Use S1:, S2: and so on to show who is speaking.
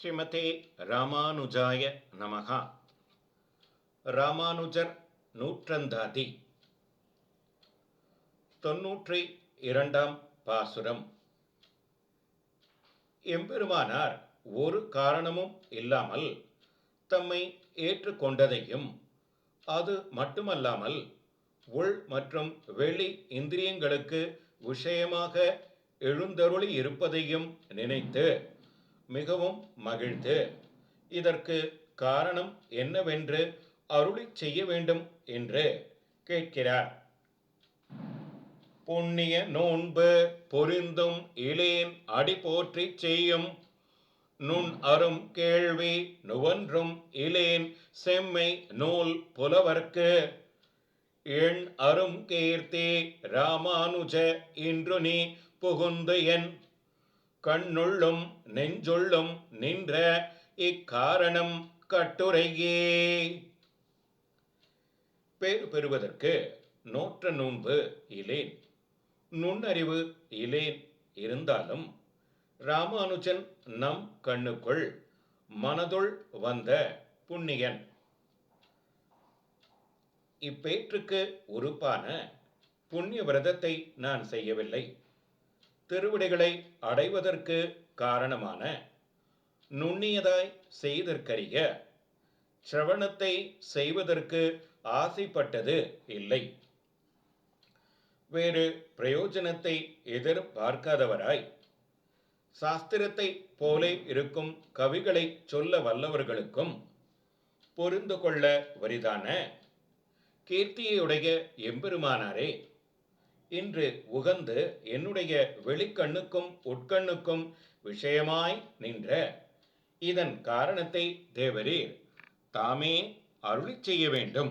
S1: ஸ்ரீமதே ராமானுஜாய நமகா ராமானுஜர் நூற்றந்தாதி. தொன்னூற்றி இரண்டாம் பாசுரம். எம்பெருமானார் ஒரு காரணமும் இல்லாமல் தம்மை ஏற்றுக்கொண்டதையும் அது மட்டுமல்லாமல் உள் மற்றும் வெளி இந்திரியங்களுக்கு விஷயமாக எழுந்தருளி இருப்பதையும் நினைத்து மிகவும் மகிழ்ந்து. இதற்கு காரணம் என்னவென்று அருளி செய்ய வேண்டும் என்று கேட்கிறார். புண்ணிய நோன்பு பொருந்தும் இளேன் அடி போற்றிச் செய்யும். நுண் அரும் கேள்வி நுவன்றும் இளேன் செம்மை நூல் புலவர்க்கு. எண் அரும் கீர்த்தி ராமானுஜ இன்று நீ புகுந்து என் கண்ணுள்ளும் நெஞ்சுள்ளும் நின்ற இக்காரணம் கட்டுரையே. பேறு பெறுவதற்கு நோற்ற நோன்பு இலேன். நுண்ணறிவு இலேன் இருந்தாலும் ராமானுஜன் நம் கண்ணுக்குள் மனதுள் வந்த புண்ணியன். இப்பேற்றுக்கு உறுப்பான புண்ணிய விரதத்தை நான் செய்யவில்லை. திருவிடைகளை அடைவதற்கு காரணமான நுண்ணியதாய் செய்தற்கரிய சிரவணத்தை செய்வதற்கு ஆசைப்பட்டது இல்லை. வேறு பிரயோஜனத்தை எதிர்பார்க்காதவராய். சாஸ்திரத்தை போலே இருக்கும் கவிகளை சொல்ல வல்லவர்களுக்கும் பொருந்து கொள்ள வரிதான கீர்த்தியுடைய எம்பெருமானாரே இன்று உகந்து என்னுடைய வெளிக்கண்ணுக்கும் உட்கண்ணுக்கும் விஷயமாய் நின்ற இதன் காரணத்தை தேவரீர் தாமே அருளி செய்ய வேண்டும்.